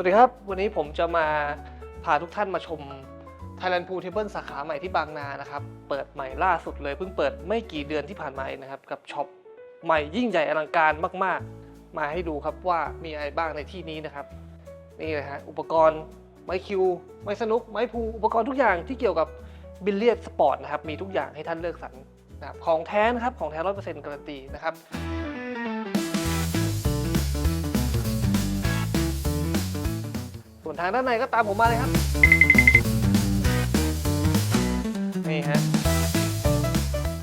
วัสดีครับ วันนี้ผมจะมาพาทุกท่านมาชม Thailand Pool Table สาขาใหม่ที่บางนานะครับ เปิดใหม่ล่าสุดเลย เพิ่งเปิดไม่กี่เดือนที่ผ่านมาเองนะครับ กับช็อปใหม่ยิ่งใหญ่อลังการมาก ๆ มาให้ดูครับว่ามีอะไรบ้างในที่นี้นะครับ นี่เลยฮะอุปกรณ์ไม้คิว ไม้สนุก ไม้พูอุปกรณ์ทุกอย่างที่เกี่ยวกับบิลเลียดสปอร์ตนะครับ มีทุกอย่างให้ท่านเลือกสรรนะครับของแท้นะครับของแท้ร้อยเปอร์เซ็นต์การันตีนะครับ ส่วนทางด้านในก็ตามผมมาเลยครับ นี่ฮะ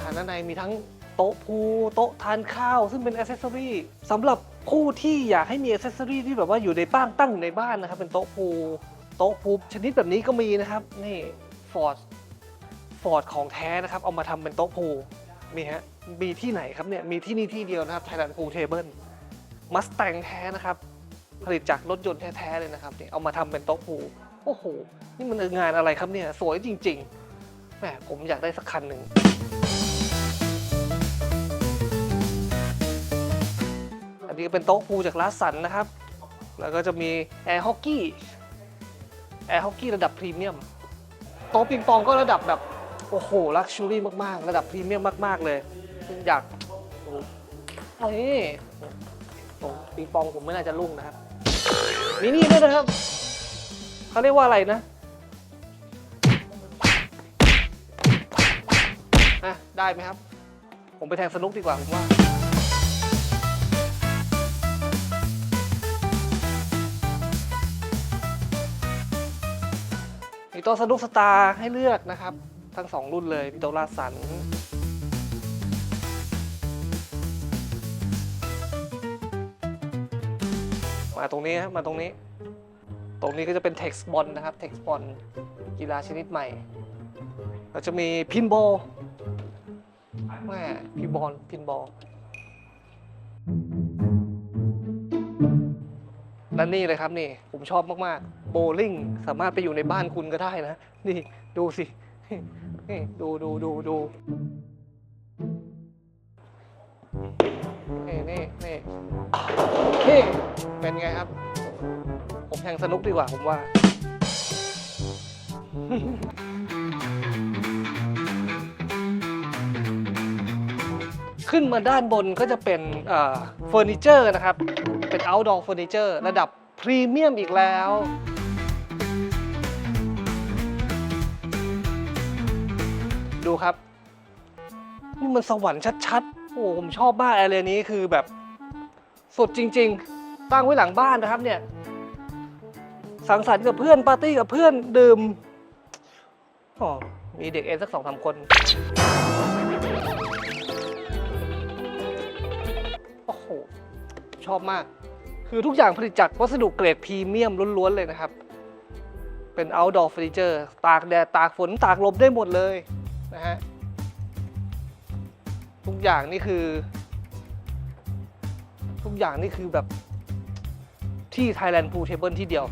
ทางด้านในมีทั้งโต๊ะพูโต๊ะทานข้าว ซึ่งเป็นอ c เซสซอรี่สำหรับผู้ที่อยากให้มีอ c เซสซอรี่ที่แบบว่าอยู่ในบ้านตั้งอยู่ในบ้านนะครับ เป็นโต๊ะพูโต๊ะพูชนิดแบบนี้ก็มีนะครับ นี่ฟอร์ดฟอร์ดของแท้นะครับ เอามาทำเป็นโต๊ะพูลมีฮะ มีที่ไหนครับเนี่ย มีที่นี่ที่เดียวนะครับ Thailand Pool Table มัสแตงแท้นะครับ ผลิตจากรถยนต์แท้ๆเลยนะครับเนี่ยเอามาทำเป็นโต๊ะพูโอ้โห นี่มันงานอะไรครับเนี่ยสวยจริงๆแหมผมอยากได้สักคันหนึ่งอันนี้ก็เป็นโต๊ะพูจากลาสันนะครับ แล้วก็จะมีแอร์ฮอกกี้แอร์ฮอกกี้ระดับพรีเมียมโต๊ะปิงปองก็ระดับแบบโอ้โหลักชัวรี่มากๆ ระดับพรีเมียมมาก ๆ เลย อยากโอ้โหเฮ้ยปิงปองผมไม่น่าจะรุ่งนะครับ มีนี่ด้วยนะครับเขาเรียกว่าอะไรนะอะได้ไหมครับ ผมไปแทงสนุกดีกว่าผมว่ามีโต๊ะสนุกสตาร์ให้เลือกนะครับ ทั้งสองรุ่นเลยมีโต๊ะลาสัน มาตรงนี้ครับมาตรงนี้ ตรงนี้ก็จะเป็น text ball นะครับ text ball กีฬาชนิดใหม่ เราจะมีพินบอลแม่พินบอลพินบอลและนี่เลยครับนี่ผมชอบมากๆ โบลิ่งสามารถไปอยู่ในบ้านคุณก็ได้นะ นี่ดูสิ นี่ดูดูดูดูนี่นี่นี่นี่ เป็นไงครับ ผมแทงสนุกดีกว่าผมว่า ขึ้นมาด้านบนก็จะเป็นเฟอร์นิเจอร์นะครับ เป็น outdoor เฟอร์นิเจอร์ระดับพรีเมียมอีกแล้วดูครับ นี่มันสวรรค์ชัดๆ โอ้โหผมชอบมากแอเรียนี้คือแบบสุดจริง ๆ ตั้งไว้หลังบ้านนะครับเนี่ย สังสรรค์กับเพื่อนปาร์ตี้กับเพื่อนดื่มอ๋อมีเด็กเอ็นสักสองสามคน โอ้โห ชอบมาก คือทุกอย่างผลิตจากวัสดุเกรดพรีเมียมล้วนๆเลยนะครับ เป็น outdoor furniture ตากแดด ตากฝน ตากลมได้หมดเลยนะฮะ ทุกอย่างนี่คือ ทุกอย่างนี่คือแบบ ที่ Thailand Pool Table ที่เดียว